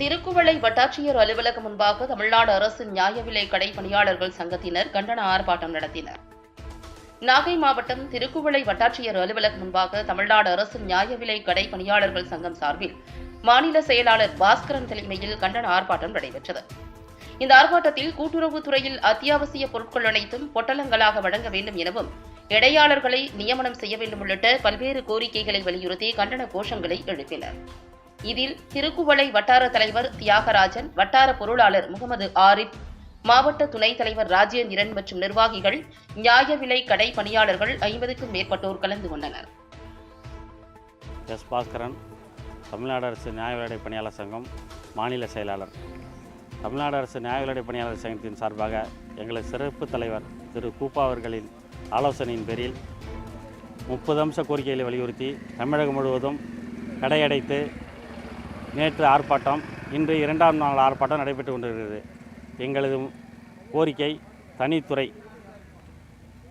திருக்குவளை வட்டாட்சியர் அலுவலகம் முன்பாக தமிழ்நாடு அரசின் நியாய விலை கடை பணியாளர்கள் சங்கத்தினர் கண்டன ஆர்ப்பாட்டம் நடத்தினர். நாகை மாவட்டம் திருக்குவளை வட்டாட்சியர் அலுவலகம் முன்பாக தமிழ்நாடு அரசின் நியாய விலை கடை பணியாளர்கள் சங்கம் சார்பில் மாநில செயலாளர் பாஸ்கரன் தலைமையில் கண்டன ஆர்ப்பாட்டம் நடைபெற்றது. இந்த ஆர்ப்பாட்டத்தில் கூட்டுறவுத்துறையில் அத்தியாவசிய பொருட்கள் அனைத்தும் பொட்டலங்களாக வழங்க வேண்டும் எனவும் இடையாளர்களை நியமனம் செய்ய வேண்டும் உள்ளிட்ட பல்வேறு கோரிக்கைகளை வலியுறுத்தி கண்டன கோஷங்களை எழுப்பினர். இதில் திருக்குவளை வட்டார தலைவர் தியாகராஜன் வட்டார பொருளாளர் முகமது ஆரிப் மாவட்ட துணைத் தலைவர் ராஜேந்திரன் மற்றும் நிர்வாகிகள் நியாய விலை கடை பணியாளர்கள் ஐம்பதுக்கும் மேற்பட்டோர் கலந்து கொண்டனர். எஸ் பாஸ்கரன் தமிழ்நாடு அரசு நியாய விலையடை பணியாளர் சங்கம் மாநில செயலாளர். தமிழ்நாடு அரசு நியாய விலையடை பணியாளர் சங்கத்தின் சார்பாக எங்களது சிறப்பு தலைவர் திரு கூப்பா அவர்களின் ஆலோசனையின் பேரில் முப்பது அம்ச கோரிக்கைகளை வலியுறுத்தி தமிழகம் முழுவதும் கடையடைத்து நேற்று ஆர்ப்பாட்டம் இன்று இரண்டாம் நாள் ஆர்ப்பாட்டம் நடைபெற்று கொண்டிருக்கிறது. எங்களது கோரிக்கை தனித்துறை.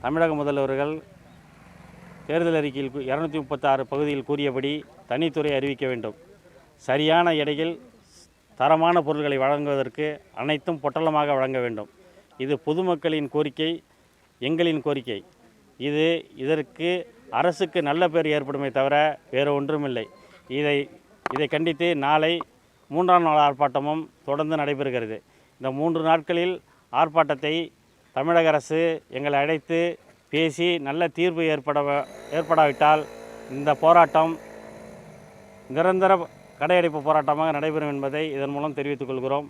தமிழக முதல்வர்கள் தேர்தல் அறிக்கையில் இரநூத்தி முப்பத்தாறு பகுதியில் கூறியபடி தனித்துறை அறிவிக்க வேண்டும். சரியான எடையில் தரமான பொருட்களை வழங்குவதற்கு அனைத்தும் பொட்டலமாக வழங்க வேண்டும். இது பொதுமக்களின் கோரிக்கை எங்களின் கோரிக்கை. இது இதற்கு அரசுக்கு நல்ல பேர் ஏற்படுமே தவிர வேறு ஒன்றுமில்லை. இதை இதை கண்டித்து நாளை மூன்றாம் நாள் ஆர்ப்பாட்டமும் தொடர்ந்து நடைபெறுகிறது. இந்த மூன்று நாட்களில் ஆர்ப்பாட்டத்தை தமிழக அரசு எங்களை அழைத்து பேசி நல்ல தீர்வு ஏற்பட ஏற்படாவிட்டால் இந்த போராட்டம் நிரந்தர கடையடைப்பு போராட்டமாக நடைபெறும் என்பதை இதன் மூலம் தெரிவித்துக் கொள்கிறோம்.